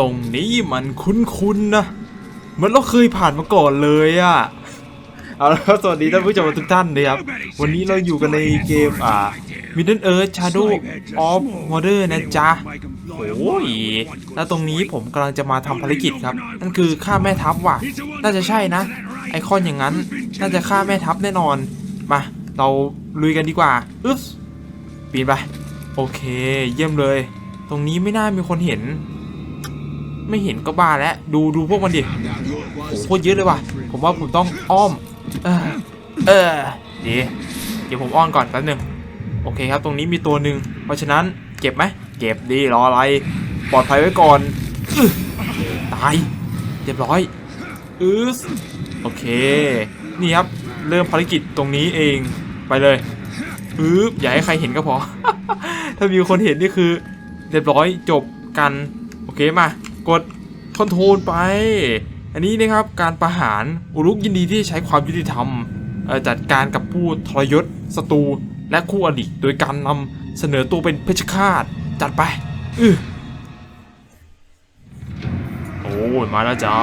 ตรงนี้มันคุ้นๆนะมือนเราเคยผ่านมาก่อนเลยอะเอาละครับสวัสดีท่านผู้ชมทุกท่านนะครับ วันนี้เราอยู่กันในเกมอ่า Middle Earth Shadow of Mordor นะจ๊ะโอ้ยแล้วตรงนี้ผมกำลังจะมาทำภารกิจครับ นั่นคือฆ่าแม่ทัพว่ะ น่าจะใช่นะ ไอคอนอย่างนั้น น่าจะฆ่าแม่ทัพแน่นอน มา เราลุยกันดีกว่าอึ๊บปีนไป โอเค เยี่ยมเลย ตรงนี้ไม่น่ามีคนเห็น ไม่เห็นก็บ้าแล้วดูดูพวกมันดิโอ้โหโคตรเยอะเลยว่ะผมว่าผมต้องอ้อม เออเออดีเดี๋ยวผมอ้อนก่อนแป๊บนึงโอเคครับ ตรงนี้มีตัวหนึ่งเพราะฉะนั้นเก็บไหมเก็บดีรออะไร ปลอดภัยไว้ก่อนออตายเรียบร้อยอือโอเค นี่ครับ เริ่มภารกิจตรงนี้เองไปเลยปึ๊บอย่าให้ใครเห็นก็พอ ถ้ามีคนเห็นนี่คือ เรียบร้อยจบกัน โอเคมา กดคอนโทรลไป อันนี้นะครับการประหารอุรุกยินดีที่ใช้ความยุติธรรมเอ่อจัดการกับผู้ทรยศศัตรูและคู่อริโดยการนำเสนอตัวเป็นเพชฌฆาตจัดไปอือโอ้ยมาแล้วจ้า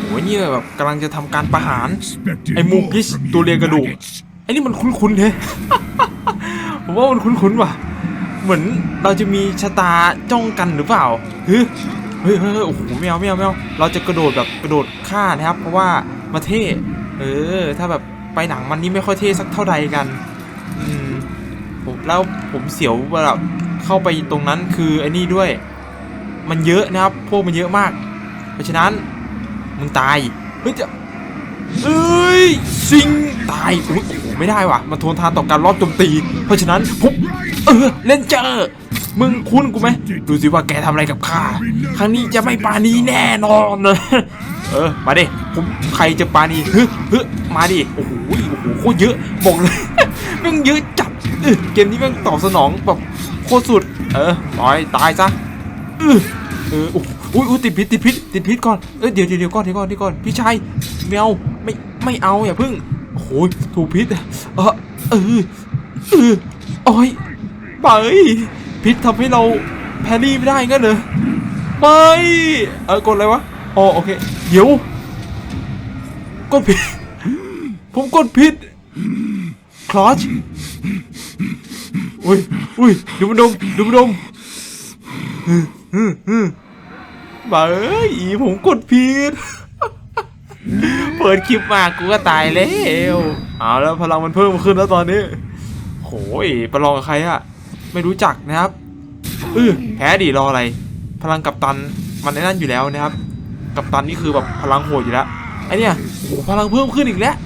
โอ้ยนี่แบบกำลังจะทำการประหารไอ้มูกิชตัวเรียงกระดูกไอ้นี่มันคุ้นๆเลยผมว่ามันคุ้นๆว่ะ เหมือนเราจะมีชะตาจ้องกันหรือเปล่าเฮ้ยเฮ้ยเฮ้ยโอ้โหไม่เอาไม่เอาไม่เอาเราจะกระโดดแบบกระโดดฆ่านะครับ เพราะว่ามาเท่เออ ถ้าแบบไปหนังมันนี่ไม่ค่อยเท่สักเท่าใดกันอืมผมแล้วผมเสียวแบบเข้าไปตรงนั้นคือไอ้นี่ด้วย มันเยอะนะครับ พวกมันเยอะมาก เพราะฉะนั้นมึงตายเฮ้ยจะเอ้ยสิงตายอุ๊ยโอ้โห ไม่ได้ว่ะ มันทนทานต่อการรอบโจมตี เพราะฉะนั้นผมเออเล่นเจอร์มึงคุ้นกูไหมดูสิว่าแกทำอะไรกับข้า ครั้งนี้จะไม่ปานีแน่นอนเออ มาดิผมใครจะปานีฮึฮึมาดิ โอ้โห โอ้โห โคตรเยอะ บอกเลยแม่งเยอะจัดเออเกมนี้แม่งตอบสนองแบบโคตรสุด เออตายตายซะเออเออโอ้โหอุ๊ยอุ๊ยติดพิษติดพิษติดพิษก่อน เออเดี๋ยวเดี๋ยวเดี๋ยวก่อนเดี๋ยวก่อนเดี๋ยวก่อน พี่ชายไม่เอาไม่ไม่เอาอย่าพึ่ง โอ้โหถูกพิษเออเออเออโอ้ยไปพิษทำให้เราแพรี่ไม่ได้งั้นเหรอไม่เออกดอะไรวะอ๋อโอเคเดี๋ยวกดผิดผมกดผิดคลอชอุ้ยอุ้ยดูมันดมดูมันดมบ้าเอ้ยอีผมกดผิด เปิดคลิปมากูก็ตายแล้วเอาแล้วพลังมันเพิ่มขึ้นแล้วตอนนี้โหยประลองกับใครอะไม่รู้จักนะครับเออแพ้ดิรออะไร พลังกัปตันมันไอ้นั่นอยู่แล้วนะครับ กัปตันนี่คือแบบพลังโหดอยู่แล้วไอเนี่ยโอ้โหพลังเพิ่มขึ้นอีกแล้ว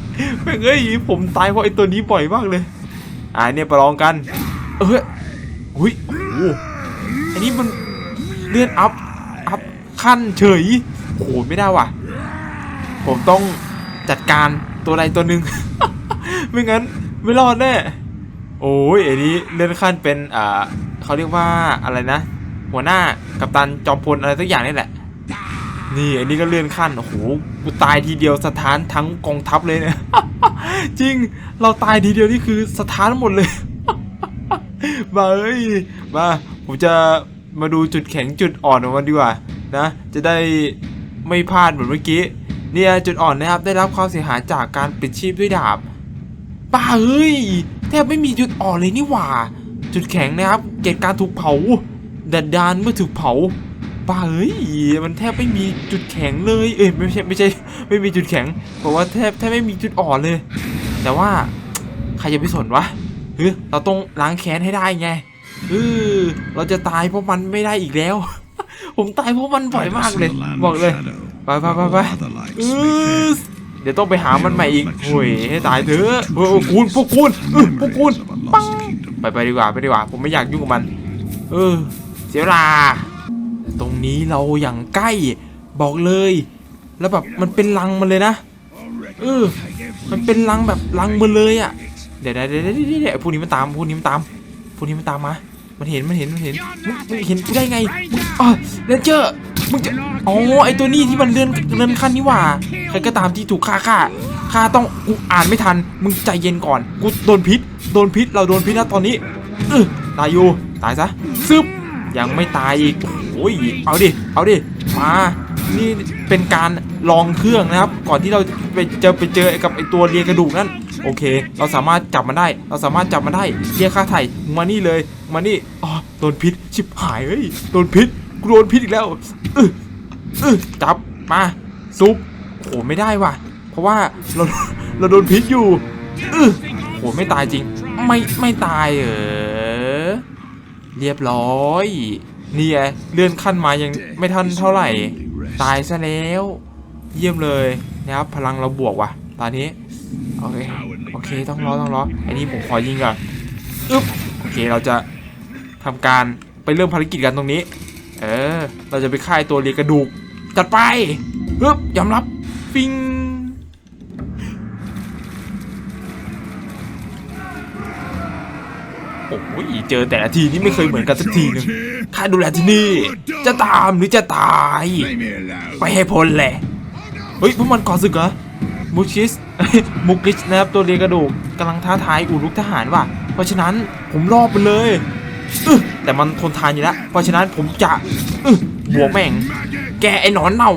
แม่งเอ้ยผมตายเพราะไอตัวนี้บ่อยมากเลยอ่าเนี่ยประลองกัน เอออุ้ยโอ้โหอันนี้มันเลื่อนอัพอัพขั้นเฉยโอ้โหไม่ได้ว่ะ ผมต้อง จัดการตัวใดตัวหนึ่ง ไม่งั้นไม่รอดแน่ โอ้ยอันนี้เลื่อนขั้นเป็นอ่าเขาเรียกว่าอะไรนะ หัวหน้ากัปตันจอมพลอะไรสักอย่างนี่แหละ นี่อันนี้ก็เลื่อนขั้นโอ้โหกูตายทีเดียวสถานทั้งกองทัพเลยเนี่ยจริงเราตายทีเดียวนี่คือสถานหมดเลยมาเอ้ยมาผมจะมาดูจุดแข็งจุดอ่อนของมันดีกว่านะ จะได้ไม่พลาดเหมือนเมื่อกี้ เนี่ยจุดอ่อนนะครับได้รับความเสียหายจากการปิดชีพด้วยดาบป้าเฮ้ยแทบไม่มีจุดอ่อนเลยนี่หว่า จุดแข็งนะครับ เกิดการถูกเผาดัดดานเมื่อถูกเผาป้าเฮ้ยมันแทบไม่มีจุดแข็งเลย เอ้ยไม่ใช่ไม่ใช่ ไม่มีจุดแข็งบอกว่าแทบแทบไม่มีจุดอ่อนเลย แต่ว่าใครจะไปสนวะเฮ้ยเราต้องล้างแค้นให้ได้ไงเออเราจะตายเพราะมันไม่ได้อีกแล้ว ผมตายเพราะมันบ่อยมากเลย บอกเลย ไปไปไปไปเออเดี๋ยวต้องไปหามันใหม่อีกโอ้ยให้ตายเถอะเออคูณพวกคูณเออพวกคูณปังไปไปดีกว่าไปดีกว่า ผมไม่อยากยุ่งกับมัน เออ เสียเวลา ตรงนี้เราอย่างใกล้ บอกเลย แล้วแบบมันเป็นรังมันเลยนะ เออ มันเป็นรังแบบรังมันเลยอะเดี๋ยวเดี๋ยวเดี๋ยวเดี๋ยวเดี๋ยวพวกนี้มันตามพวกนี้มันตามพวกนี้มันตามมา มันเห็นมันเห็นมันเห็นมึงมึงเห็นกูได้ไงมึงอะเรนเจอร์ มึงจะอ๋อไอตัวนี้ที่มันเลื่อนเลื่อนขั้นนี่ว่า ใครก็ตามที่ถูกฆ่าฆ่าฆ่าต้องกูอ่านไม่ทัน มึงใจเย็นก่อน กูโดนพิษ โดนพิษ เราโดนพิษแล้วตอนนี้เออตายอยู่ ตายซะซึบยังไม่ตายอีกโอ้ย เอาดิ เอาดิ มา นี่เป็นการลองเครื่องนะครับ ก่อนที่เราไปเจอไปเจอกับไอตัวเรียกระดูกนั่น โอเค เราสามารถจับมันได้ เราสามารถจับมันได้ เรียกค่าไถ่มานี่เลย มานี่ อ๋อ โดนพิษ ชิบหาย เฮ้ย โดนพิษ กูโดนพิษอีกแล้วออเอจับมาซุปโหไม่ได้ว่ะ เพราะว่าเราเราโดนพิษอยู่ออโหไม่ตายจริง ไม่ไม่ตายเออเรียบร้อยนี่ไงเลื่อนขั้นมายังไม่ทันเท่าไหร่ ตายซะแล้ว เยี่ยมเลยนะครับพลังเราบวกว่ะ ตอนนี้ โอเคโอเคต้องรอต้องรอไอ้นี่ผมขอยิงก่อนอึ๊บโอเคเราจะทำการไปเริ่มภารกิจกันตรงนี้ เออ เราจะไปฆ่าไอ้ตัวเรียกระดูก จัดไปฮึบยอมรับ ฟิงโอ้ยเจอแต่ละทีนี่ไม่เคยเหมือนกันสักทีหนึงข้าดูแลที่นี่ จะตามหรือจะตาย ไปให้พ้นแหละ เฮ้ยพวกมันก่อศึกเหรอมุชิสมุกิชนะครับตัวเรียกระดูกกำลังท้าทายอูรุกทหารว่ะ เพราะฉะนั้นผมรอบไปเลย แต่มันทนทานอยู่แล้ว เพราะฉะนั้นผมจะบวกแม่ง แกไอ้หนอนเน่า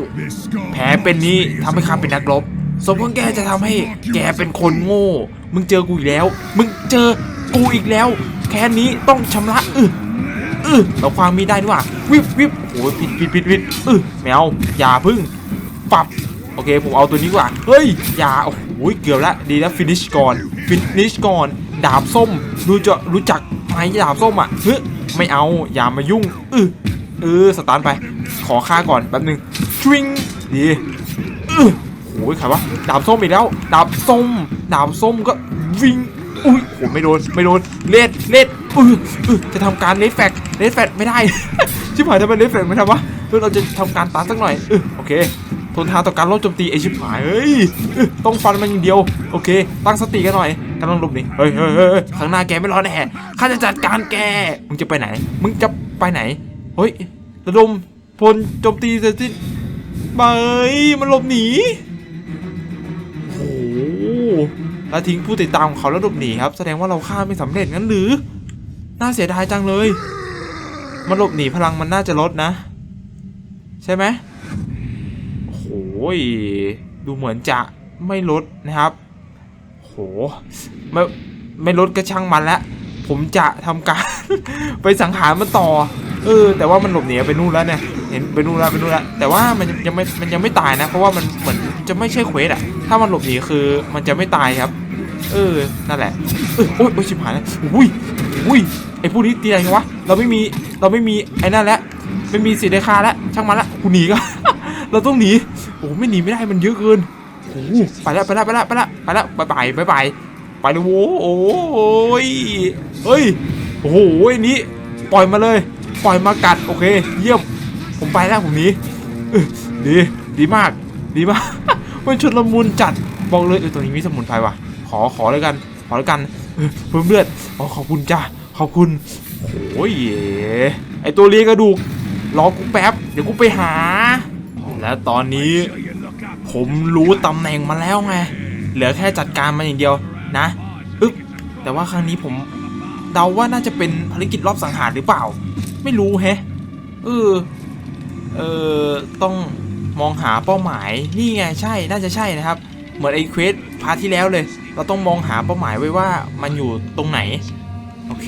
แผลเป็นนี้ทำให้ข้าเป็นนักรบสมมติแกจะทำให้แกเป็นคนโง่ มึงเจอกูอีกแล้ว มึงเจอกูอีกแล้ว แค่นี้ต้องชำระอึออเราความมีได้ด้วยว่ะวิบวิบโอ้ยผิดผิดผิดผิดเออแมวอย่าพึ่งปรับโอเคผมเอาตัวนี้ดีกว่า เฮ้ย อย่า โอ้โห เกือบละดีนะฟินิชก่อน ฟินิชก่อน ดาบส้มรู้จะรู้จักไหมดาบส้มอะเฮ้ย ไม่เอาอย่ามายุ่งเออเออสตาร์ทไป ขอค่าก่อนแป๊บหนึงทริงดีเออโอ้ยใครวะดาบส้มอีกแล้วดาบส้มดาบส้มก็วิ่งอุ้ยโหไม่โดนไม่โดนเลดเลดเออเอจะทำการเลดแฟกเลดแฟกไม่ได้ชิบหายทำไมเลดแฟกไม่ทำวะเออเราจะทำการตัดสักหน่อยเออโอเค ทนทานต่อการลบโจมตีไอชิบหายเฮ้ยต้องฟันมันอย่างเดียว โอเค ตั้งสติกันหน่อยกำลังหลบหนี่เฮ้ยเฮ้ยเฮ้ยเฮ้ยข้างหน้าแกไม่รอแน่ข้าจะจัดการแกมึงจะไปไหน มึงจะไปไหนเฮ้ยระดมพลโจมตีเสร็จสิ้นไปมันหลบหนีโอ้แล้วทิ้งผู้ติดตามของเขาแล้วหลบหนีครับ แสดงว่าเราฆ่าไม่สำเร็จงั้นหรือ น่าเสียดายจังเลย มันหลบหนีพลังมันน่าจะลดนะ ใช่ไหม โหยดูเหมือนจะไม่ลดนะครับโหไม่ไม่ลดก็ช่างมันละผมจะทำการ ไปสังหารมันต่อ เออ แต่ว่ามันหลบหนีไปนู่นแล้วเนี่ยเห็นไปนู่นแล้วไปนู่นแล้วแต่ว่ามันยังไม่มันยังไม่ตายนะ เพราะว่ามันเหมือนจะไม่ใช่เควสอะถ้ามันหลบหนีคือมันจะไม่ตายครับ เออนั่นแหละเออโอ้ยโอ้ยชิบหายแล้วอุ้ยอุ้ยไอพวกนี้ตีอะไรกันวะเราไม่มีเราไม่มีไอ้นั่นแล้วไม่มีสิทธิ์ได้ค่าแล้วช่างมันละกูหนีก็เราต้องหนี โอ้ไม่หนีไม่ได้มันเยอะเกินโอ้โหไปแล้วไปแล้วไปแล้วไปแล้วไปแล้วบายบายบายบายไปเลยโว้โอ้ยเฮ้ยโอ้โหอันนี้ปล่อยมาเลย ปล่อยมากัดโอเค เยี่ยมผมไปแล้วผมหนีเออดีดีมากดีมากมันชนละมุนจัดบอกเลยเออตัวนี้มีสมุนไพรว่ะ ขอขอเลยกัน ขอเลยกันเออเพิ่มเลือดอ๋อขอบคุณจ้าขอบคุณโอ้ยไอตัวเลียกระดูกรอกูแป๊บเดี๋ยวกูไปหา และตอนนี้ผมรู้ตำแหน่งมาแล้วไง เหลือแค่จัดการมันอย่างเดียวนะอึ๊บแต่ว่าครั้งนี้ผมเดาว่าน่าจะเป็นภารกิจรอบสังหารหรือเปล่า ไม่รู้แฮะเออเออต้องมองหาเป้าหมายนี่ไงใช่น่าจะใช่นะครับ เหมือนไอ้เควสพาร์ทที่แล้วเลย เราต้องมองหาเป้าหมายไว้ว่ามันอยู่ตรงไหน โอเค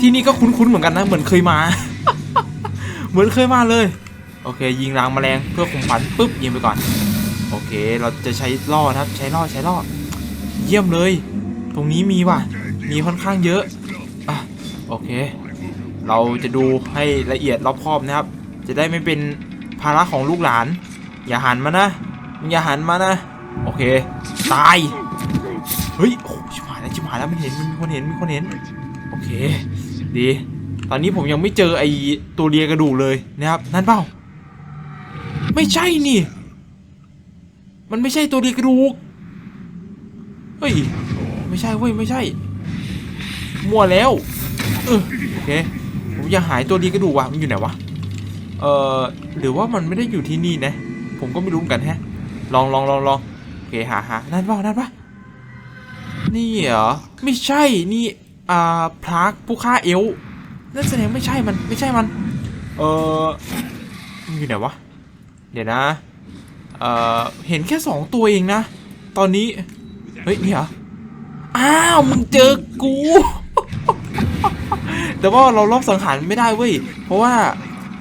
ที่นี่ก็คุ้นๆเหมือนกันนะ เหมือนเคยมา เหมือนเคยมาเลย โอเค ยิงรางแมลงเพื่อข่มขวัญปุ๊บยิงไปก่อน โอเค เราจะใช้ล่อนะครับ ใช้ล่อใช้ล่อ เยี่ยมเลย ตรงนี้มีว่ะ มีค่อนข้างเยอะอะโอเค เราจะดูให้ละเอียดรอบคอบนะครับ จะได้ไม่เป็นภาระของลูกหลาน อย่าหันมานะมึงอย่าหันมานะ โอเค ตาย เฮ้ยโอ้ชิบหายแล้วชิบหายแล้วมันเห็นมันมีคนเห็นมีคนเห็น โอเค ดี ตอนนี้ผมยังไม่เจอไอตัวเลียกระดูกเลยนะครับ นั่นเปล่า ไม่ใช่นี่ มันไม่ใช่ตัวเลียกระดูก เฮ้ย ไม่ใช่เว้ย ไม่ใช่ มั่วแล้วเออโอเค ผมอยากหายตัวเลีกระดูกว่ะ มันอยู่ไหนวะ เอ่อ หรือว่ามันไม่ได้อยู่ที่นี่นะ ผมก็ไม่รู้เหมือนกันแฮะ ลองลองลองลองโอเค หาหานั่นเปล่านั่นปะนี่เหรอ ไม่ใช่ นี่ อ่า พลากผู้ฆ่าเอลนั่นแสดงไม่ใช่มัน ไม่ใช่มัน เออมันอยู่ไหนวะ เดี๋ยวนะ เอ่อ เห็นแค่สองตัวเองนะ ตอนนี้ เฮ้ย นี่เหรอ อ้าว มึงเจอกู แต่ว่าเรารอบสังหารไม่ได้เว้ย เพราะว่า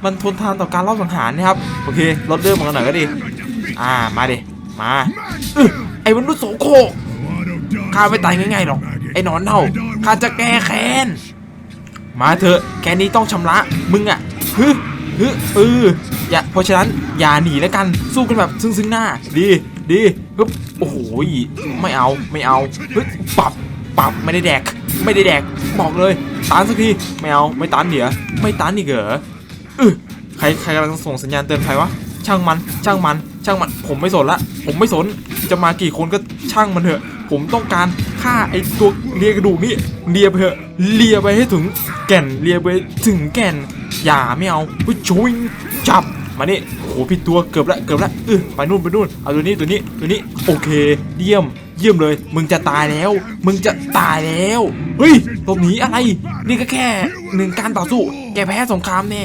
มันทนทานต่อการรอบสังหารนะครับ โอเคลดเรื่องมันกันหน่อยก็ดี อ่า มาดิ มาเออไอ้มนุษย์โสโครกข้าไม่ตายง่ายๆหรอก ไอ้หนอนเน่าข้าจะแก้แค้น มาเถอะ แค่นี้ต้องชำระ มึงอะฮึ ฮึเอออย่าเพราะฉะนั้นอย่าหนีแล้วกันสู้กันแบบซึ่งซึ่งหน้า ดีดีฮึบโอ้โหไม่เอาไม่เอาฮึปรับปรับไม่ได้แดก ไม่ได้แดกบอกเลยตานสักทีไม่เอาไม่ตานเดี๋ยวไม่ตานอีกเหรอเออใครใครกำลังส่งสัญญาณเตือนใครวะช่างมันช่างมันช่างมันผมไม่สนละ ผมไม่สนจะมากี่คนก็ช่างมันเถอะ ผมต้องการฆ่าไอ้ตัวเลียกระดูกนี่เลียไปเถอะเลียไปให้ถึงแก่นเลียไปถึงแก่น อย่าไม่เอาไปช่วยจับมานี่โอ้โหผิดตัวเกือบละเกือบละเออไปนู่นไปนู่นเอาตัวนี้ตัวนี้ตัวนี้โอเค เยี่ยม เยี่ยมเลย มึงจะตายแล้ว มึงจะตายแล้วเฮ้ยหลบหนีอะไร นี่ก็แค่หนึ่งการต่อสู้ แกแพ้สงครามแน่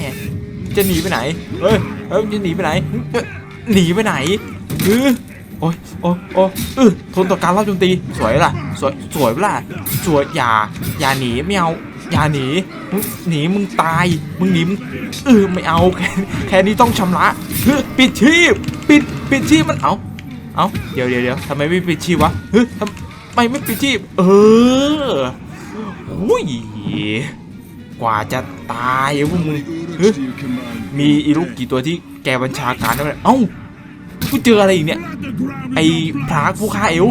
จะหนีไปไหนเฮ้ยเฮ้ยจะหนีไปไหนหนีไปไหนเออโอ้ยโอ้ยโอ้ยเออทนต่อการรอบโจมตีสวยล่ะ สวยสวยล่ะสวยอย่าอย่าหนีไม่เอา อย่าหนีมึงหนีมึงตาย มึงหนีมึงเออไม่เอาแค่แค่นี้ต้องชำระเฮ้ยปิดชีพปิดปิดชีพมันเอาเอาเดี๋ยวเดี๋ยวเดี๋ยวทำไมไม่ปิดชีพวะเฮ้ยทำไมไม่ปิดชีพเอออุ้ยกว่าจะตายพวกมึงเฮ้ยมีอีลูกกี่ตัวที่แกบัญชาการได้ไหมเอ้ากูเจออะไรอีกเนี่ยไอ้พรากผู้ฆ่าเอว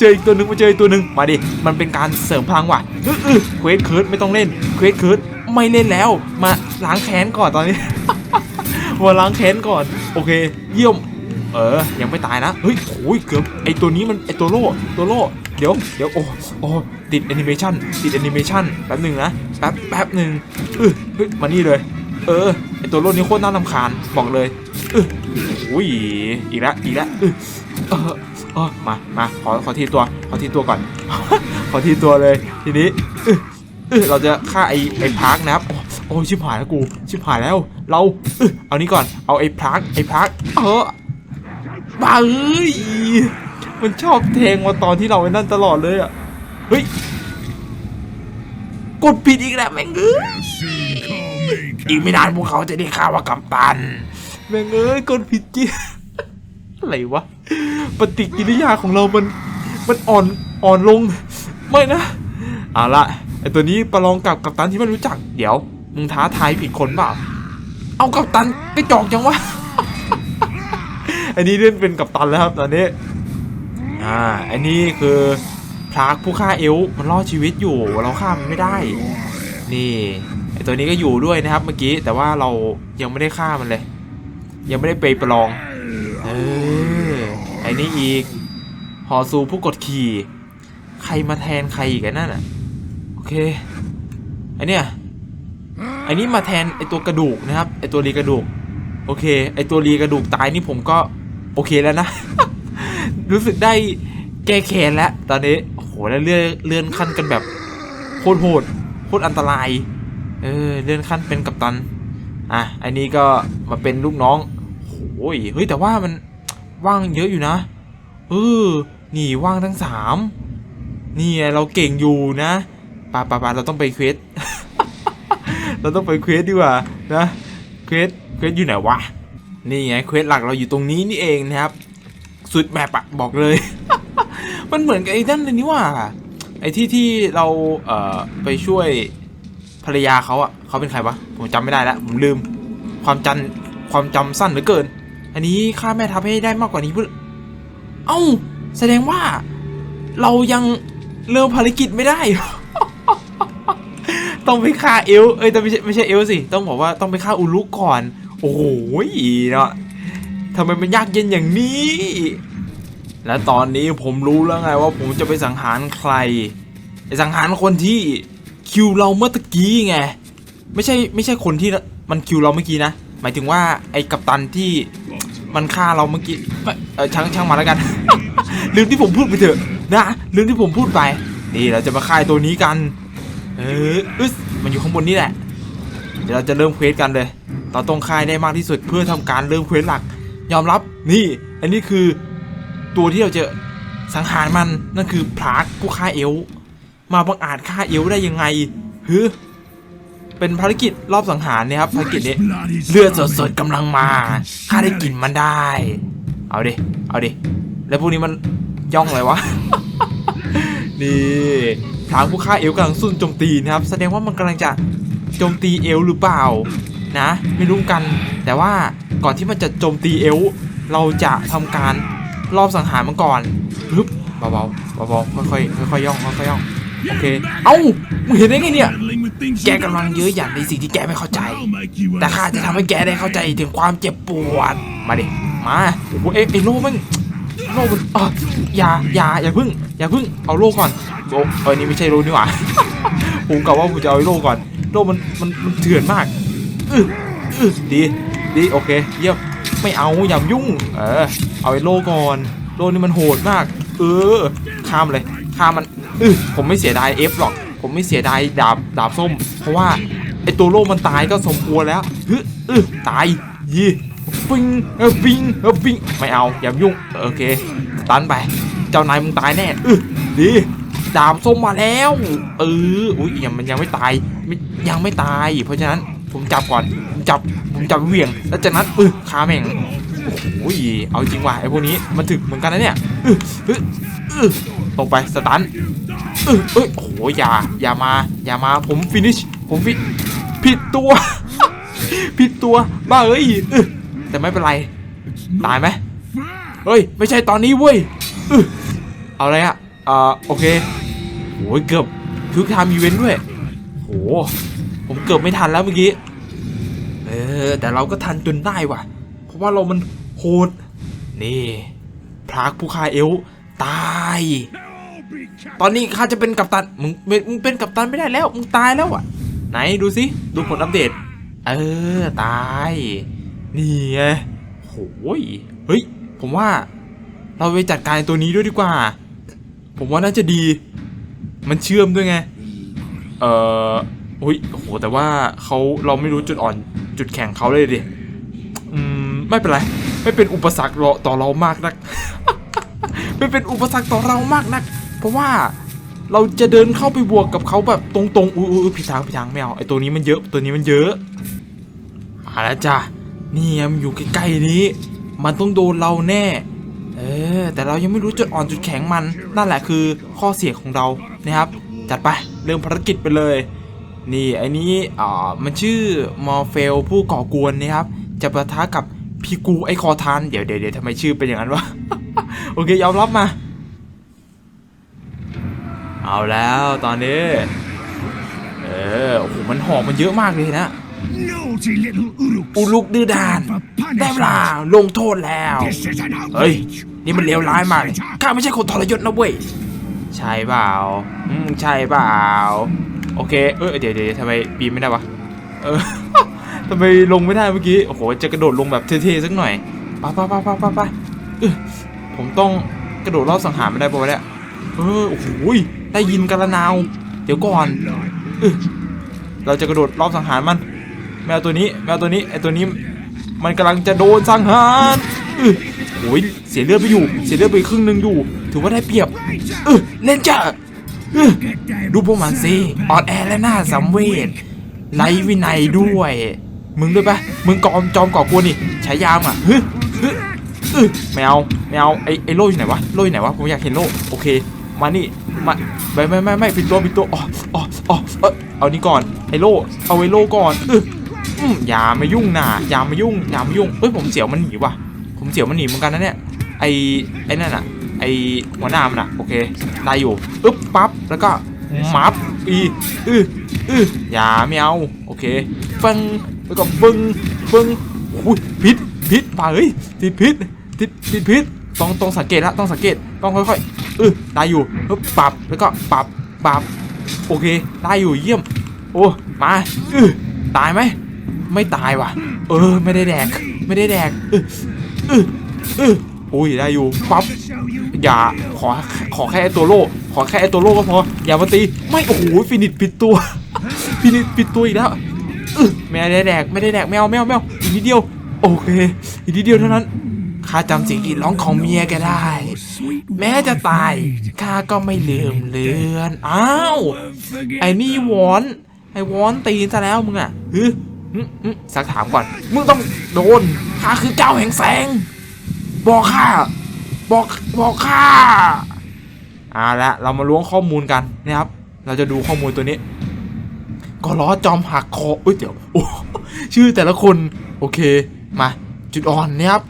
เจออีกตัวหนึ่งมาเจออีกตัวหนึ่งมาดิ มันเป็นการเสริมพลังว่ะอื้ออื้อเควสเคิร์ดไม่ต้องเล่น เควสเคิร์ดไม่เล่นแล้ว มาล้างแค้นก่อนตอนนี้ มาล้างแค้นก่อน โอเค เยี่ยม เออ ยังไม่ตายนะ เฮ้ยโอ้ยเกือบ ไอตัวนี้มันไอตัวโล่ตัวโล่ เดี๋ยว เดี๋ยว โอ้ โอ้ ติดแอนิเมชันติดแอนิเมชันแป๊บหนึ่งนะ แป๊บ แป๊บหนึ่งเออเฮ้ย มานี่เลย เออ ไอตัวโล่นี้โคตรน่ารำคาญ บอกเลยเออ อุ้ยอีกแล้วอีกแล้วเออเออมามาขอขอทีตัวขอทีตัวก่อน ขอทีตัวเลยทีนี้เออเราจะฆ่าไอไอพาร์คนะครับโอ้ชิบหายแล้วกูชิบหายแล้ว เราเออเอานี้ก่อนเอาไอพาร์คไอพาร์คเออบ้าเอ้ยมันชอบแทงมาตอนที่เราไอ้นั่นตลอดเลยอะเฮ้ยกดผิดอีกแล้วแม่งเอ้ยอีกไม่นานพวกเขาจะได้ข่าวว่ากัปตัน แม่งเอ้ยกดผิดจริงอะไรวะ ปฏิกิริยาของเรามัน มันอ่อนอ่อนลง ไม่นะเอาละไอตัวนี้ประลองกับกัปตันที่ไม่รู้จัก เดี๋ยว มึงท้าทายผิดคนเปล่า เอากัปตันไปจอกจังวะ อันนี้เล่นเป็นกัปตันแล้วครับตอนนี้ อ่า อันนี้คือพรากผู้ฆ่าเอลมันรอดชีวิตอยู่ เราฆ่ามันไม่ได้ นี่ไอตัวนี้ก็อยู่ด้วยนะครับเมื่อกี้ แต่ว่าเรายังไม่ได้ฆ่ามันเลย ยังไม่ได้ไปประลอง เออ ไอ้นี่อีก หอซูผู้กดขี่ ใครมาแทนใครอีกอันนั่นอะ โอเค ไอเนี้ยไอนี้มาแทนไอตัวกระดูกนะครับ ไอตัวรีกระดูก โอเค ไอตัวรีกระดูกตายนี่ผมก็โอเคแล้วนะ รู้สึกได้แก้แค้นแล้วตอนนี้ โอ้โห แล้วเลื่อนเลื่อนขั้นกันแบบโคตรโหดโคตรอันตราย เออ เลื่อนขั้นเป็นกัปตัน อะ อันนี้ก็มาเป็นลูกน้อง โอ้ยเฮ้ยแต่ว่ามันว่างเยอะอยู่นะ เออ นี่ว่างทั้งสามนี่ไงเราเก่งอยู่นะปาปาปาเราต้องไปเควส เราต้องไปเควสดีกว่านะเควสเควสอยู่ไหนวะ นี่ไงเควสหลักเราอยู่ตรงนี้นี่เองนะครับ สุดแมปอะบอกเลย มันเหมือนกับไอ้นั่นเลยนี่ว่า ไอ้ที่ที่เราเอ่อไปช่วยภรรยาเขาอะเขาเป็นใครวะ ผมจำไม่ได้ล้วผมลืม ความจัน ความจำสั้นเหลือเกิน อันนี้ฆ่าแม่ทัพให้ได้มากกว่านี้เพื่อเอ้า แสดงว่า เรายังเริ่มภารกิจไม่ได้ ต้องไปฆ่าเอล เอ้ยแต่ไม่ใช่ไม่ใช่เอลสิ ต้องบอกว่าต้องไปฆ่าอุลุก่อน โอ้โหเนาะทำไมมันยากเย็นอย่างนี้ และตอนนี้ผมรู้แล้วไงว่าผมจะไปสังหารใคร ไปสังหารคนที่คิวเราเมื่อตะกี้ไง ไม่ใช่ไม่ใช่คนที่มันคิวเราเมื่อกี้นะ หมายถึงว่าไอ้กัปตันที่มันฆ่าเราเมื่อกี้เออช่างช่างมาแล้วกัน ลืมที่ผมพูดไปเถอะนะลืมที่ผมพูดไปนี่เราจะมาฆ่าตัวนี้กัน เอออึสมันอยู่ข้างบนนี่แหละ เดี๋ยวเราจะเริ่มเควสกันเลย เราต้องฆ่าให้ได้มากที่สุดเพื่อทำการเริ่มเควสหลัก ยอมรับนี่ อันนี้คือตัวที่เราจะสังหารมันนั่นคือพลากผู้ฆ่าเอล มาบังอาจฆ่าเอลได้ยังไงฮึ เป็นภารกิจรอบสังหารเนี่ยครับภารกิจนี้เลือดสดๆกำลังมาข้าได้กลิ่นมันได้ เอาดิเอาดิแล้วพวกนี้มันย่องอะไรวะนี่ทางผู้ฆ่าเอลฟ์กำลังซุ่มโจมตีนะครับ แสดงว่ามันกำลังจะโจมตีเอลฟ์หรือเปล่านะ ไม่รู้กัน แต่ว่าก่อนที่มันจะโจมตีเอลฟ์เราจะทำการรอบสังหารมันก่อนปึ๊บเบาๆเบาๆค่อยๆค่อยๆย่องค่อยๆย่อง โอเค เอ้า มึงเห็นได้ไงเนี่ย แกกำลังเยอะอย่างในสิ่งที่แกไม่เข้าใจ แต่ข้าจะทำให้แกได้เข้าใจถึงความเจ็บปวด มาดิ มาโอ้โหเอ้ไอ้โล่มันโล่มันอะอย่าอย่าอย่าพึ่ง อย่าพึ่ง เอาโล่ก่อนโอ้เออนี่ไม่ใช่โล่นี่หว่า ผมกะว่าผมจะเอาไอ้โล่ก่อน โล่มันมันมันเถื่อนมากอืออือดี ดีโอเค เยี่ยม ไม่เอาอย่ายุ่ง เออ เอาไอ้โล่ก่อน โล่นี่มันโหดมาก เออ ข้ามเลย ข้ามมัน ผมไม่เสียดายเอฟหรอก ผมไม่เสียดายดาบดาบส้ม เพราะว่าไอตัวโล่มันตายก็สมควรแล้วฮึอือตายยี่ปิงเออปิงเออปิงไม่เอาอย่ายุ่งโอเคตันไป เจ้านายมึงตายแน่อือดีดาบส้มมาแล้วเอออุ้ยยังมันยังไม่ตายยังไม่ตาย เพราะฉะนั้นผมจับก่อนผมจับผมจับเหวี่ยง แล้วจากนั้นเออคาแม่งโอ้โหเอาจริงว่ะไอพวกนี้มันถึกเหมือนกันนะเนี่ยออเออเออ ลงไปสตันเอ้ยเอ้ยโอ้โหอย่าอย่ามาอย่ามาผมฟินิชผมฟิผิดตัว ผิดตัวบ้าเอ้ยแต่ไม่เป็นไร ตายไหมเฮ้ย ไม่ใช่ตอนนี้เว้ยเออเอาอะไรอะอ่าโอเคโอ้ยเกือบทุกทามอีเวนต์ด้วยโหผมเกือบไม่ทันแล้วเมื่อกี้เออแต่เราก็ทันจนได้ว่ะ เพราะว่าเรามันโหดนี่พรากผู้ฆ่าเอลตาย ตอนนี้ข้าจะเป็นกัปตัน มึงเป็นมึงเป็นกัปตันไม่ได้แล้ว มึงตายแล้วอะ ไหนดูสิ ดูผลอัปเดต เออ ตาย นี่ไงโหยเฮ้ย ผมว่า เราไปจัดการตัวนี้ด้วยดีกว่า ผมว่าน่าจะดี มันเชื่อมด้วยไง เอ่ออุ้ยโห แต่ว่าเขาเราไม่รู้จุดอ่อนจุดแข็งเขาเลยดิ อืม ไม่เป็นไร ไม่เป็นอุปสรรคหรอกต่อเรามากนัก ไม่เป็นอุปสรรคต่อเรามากนัก เพราะว่าเราจะเดินเข้าไปบวกกับเขาแบบตรงๆ อุ้ยอผิดทางผิดทางไม่เอาไอตัวนี้มันเยอะตัวนี้มันเยอะมาแล้วจ้ะนี่มันอยู่ใกล้ๆนี้ มันต้องโดนเราแน่ เออ แต่เรายังไม่รู้จุดอ่อนจุดแข็งมัน นั่นแหละคือข้อเสียของเรานะครับ จัดไปเริ่มภารกิจไปเลย นี่ไอ้นี้อ่ามันชื่อมอร์เฟลผู้ก่อกวนนะครับ จะประทะกับพี่กูไอคอทานเดี๋ยวเดี๋ยวเดี๋ยวทำไมชื่อเป็นอย่างนั้นวะ โอเคยอมรับมา เอาแล้วตอนนี้ เออโอ้โหมันหอกมันเยอะมากเลยนะ อุลุกดื้อดานได้เวลาลงโทษแล้ว เฮ้ย นี่มันเลวร้ายมากเลยข้าไม่ใช่คนทรยศนะเว้ย ใช่เปล่าอืมใช่เปล่า โอเค เออเดี๋ยวเดี๋ยวทำไมปีนไม่ได้วะ เออทำไมลงไม่ได้เมื่อกี้ โอ้โห จะกระโดดลงแบบเท่ๆสักหน่อยไปไปไปไปไปไปเออผมต้องกระโดดรอบสังหารไม่ได้ปะวะเนี่ย เออโอ้โหได้ยินกันละนาว เดี๋ยวก่อนเออเราจะกระโดดรอบสังหารมัน แมวตัวนี้ แมวตัวนี้ไอตัวนี้ มันกำลังจะโดนสังหารเออโอ้ยเสียเลือดไปอยู่ เสียเลือดไปครึ่งหนึ่งอยู่ ถือว่าได้เปรียบ เออเล่นจ้ะเออดูพวกมันสิอ่อนแอและหน่าสังเวชไร้วินัยด้วย มึงด้วยปะมึงกอมจอมก่อกวนนี่ใช้ยามอะฮึฮึ อึไม่เอาไม่เอาไอไอโล่อยู่ไหนวะโล่อยู่ไหนวะผมอยากเห็นโล่โอเค มานี่มาไม่ไม่ไม่ไม่ปิดตัวปิดตัวอ๋ออ๋ออ๋อเออเอานี่ก่อนไอโล่เอาไอโล่ก่อนเอออืมอย่ามายุ่งนะอย่ามายุ่งอย่ามายุ่งเอ้ยผมเสียวมันหนีว่ะ ผมเสียวมันหนีเหมือนกันนะเนี่ยไอไอนั่นอะไอหัวหน้ามันอะโอเคได้อยู่อึ๊บปั๊บแล้วก็มับอีอืออืออย่าไม่เอาโอเคฟึงแล้วก็ฟึงฟึงโอ้ยพิษพิษมาเฮ้ยติดพิษ ติดติดพิษต้องต้องสังเกตละต้องสังเกตต้องค่อยๆเออได้อยู่ปึ๊บปรับแล้วก็ปรับปรับโอเค ได้อยู่เยี่ยม โอ้มาเออตายไหมไม่ตายว่ะ เออ ไม่ได้แดก ไม่ได้แดกเออเออเออโอ้ยได้อยู่ปั๊บอย่าขอขอแค่ไอตัวโล่ขอแค่ไอตัวโล่ก็พออย่ามาตีไม่โอ้โหฟินิชผิดตัวพี่นี่ปิดตัวอีกแล้วอึไม่ได้แดกไม่ได้แดกไม่เอาไม่เอาไม่เอาอีกนิดเดียวโอเคอีกนิดเดียวเท่านั้น ข้าจำเสียงกรีดร้องของเมียแกได้ แม้จะตายข้าก็ไม่ลืมเลือน อ้าว ไอ้นี่วอน ไอ้วอนตีนซะแล้วมึงอะฮึสักถามก่อน มึงต้องโดนข้าคือเจ้าแห่งแสง บอกข้า บอกบอกข้าเอาละเรามาล้วงข้อมูลกันนะครับ เราจะดูข้อมูลตัวนี้ ก็ล้อจอมหักคออุ้ยเดี๋ยวชื่อแต่ละคน โอเค มา จุดอ่อนนะครับ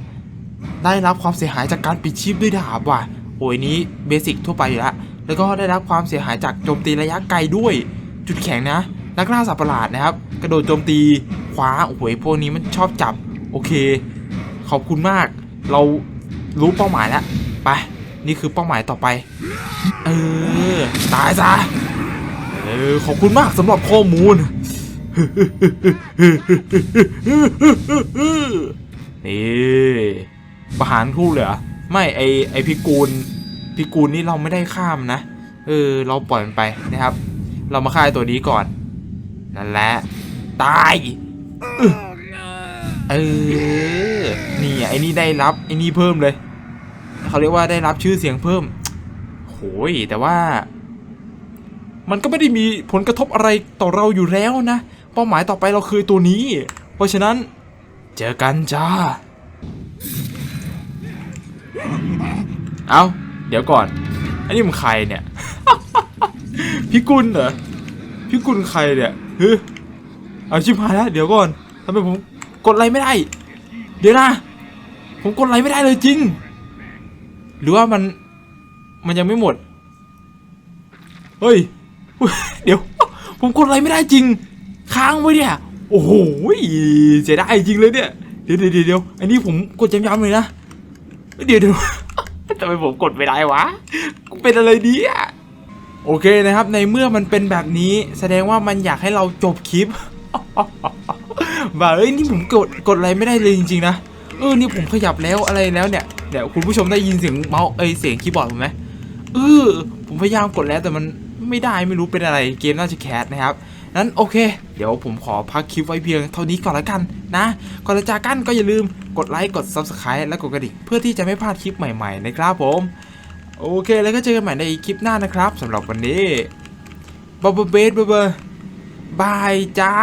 ได้รับความเสียหายจากการปิดชีพด้วยดาบว่ะโอ้ยนี้เบสิกทั่วไปอยู่แล้วแล้วก็ได้รับความเสียหายจากโจมตีระยะไกลด้วย จุดแข็งนะนักล่าสัตว์ประหลาดนะครับ กระโดดโจมตีขวาโอ้โหพวกนี้มันชอบจับ โอเค ขอบคุณมาก เรารู้เป้าหมายแล้วไปนี่คือเป้าหมายต่อไป เออ ตายซะเออขอบคุณมากสำหรับข้อมูลนี่ ประหารคู่เลยเหรอไม่ไอไอพิกูลพิกูลนี่เราไม่ได้ข้ามนะ เออ เราปล่อยมันไปนะครับ เรามาฆ่าตัวนี้ก่อน นั่นแหละ ตายเออ นี่ไอ้นี่ได้รับไอ้นี่เพิ่มเลย เขาเรียกว่าได้รับชื่อเสียงเพิ่มโหยแต่ว่า มันก็ไม่ได้มีผลกระทบอะไรต่อเราอยู่แล้วนะ เป้าหมายต่อไปเราคือตัวนี้ เพราะฉะนั้น เจอกันจ้า เอาเดี๋ยวก่อน อันนี้มันใครเนี่ย พี่กุลเหรอ พี่กุลใครเนี่ยเฮ้ยเอาชิบหายแล้ว เดี๋ยวก่อนทำไมผมกดไลค์ไม่ได้ เดี๋ยวนะ ผมกดไลค์ไม่ได้เลยจริง หรือว่ามัน มันยังไม่หมด เฮ้ยอุ๊ยเดี๋ยว ผมกดอะไรไม่ได้จริง ค้างไว้เนี่ย โอ้โหเสียดายจริงเลยเนี่ย เดี๋ยวเดี๋ยวเดี๋ยวอันนี้ผมกดย้ำๆเลยนะ เดี๋ยวดี๋ยวทำไมผมกดไม่ได้วะกูเป็นอะไรดีอะโอเคนะครับ ในเมื่อมันเป็นแบบนี้แสดงว่ามันอยากให้เราจบคลิปบ่าเอ้ยนี่ผมกดกดอะไรไม่ได้เลยจริงๆนะเออนี่ผมขยับแล้วอะไรแล้วเนี่ยเดี๋ยวคุณผู้ชมได้ยินเสียงเมาส์เอ้ยเสียงคีย์บอร์ดผมไหมเออผมพยายามกดแล้วแต่มันไม่ได้ไม่รู้เป็นอะไรเกมน่าจะแคสนะครับนั้นโอเค เดี๋ยวผมขอพักคลิปไว้เพียงเท่านี้ก่อนละกันนะก่อนจะจากกันก็อย่าลืมกดไลค์กด Subscribe และกดกระดิ่งเพื่อที่จะไม่พลาดคลิปใหม่ๆนะครับผมโอเค แล้วก็เจอกันใหม่ในคลิปหน้านะครับสำหรับวันนี้บ๊อบเบสบ๊อบบายจ้า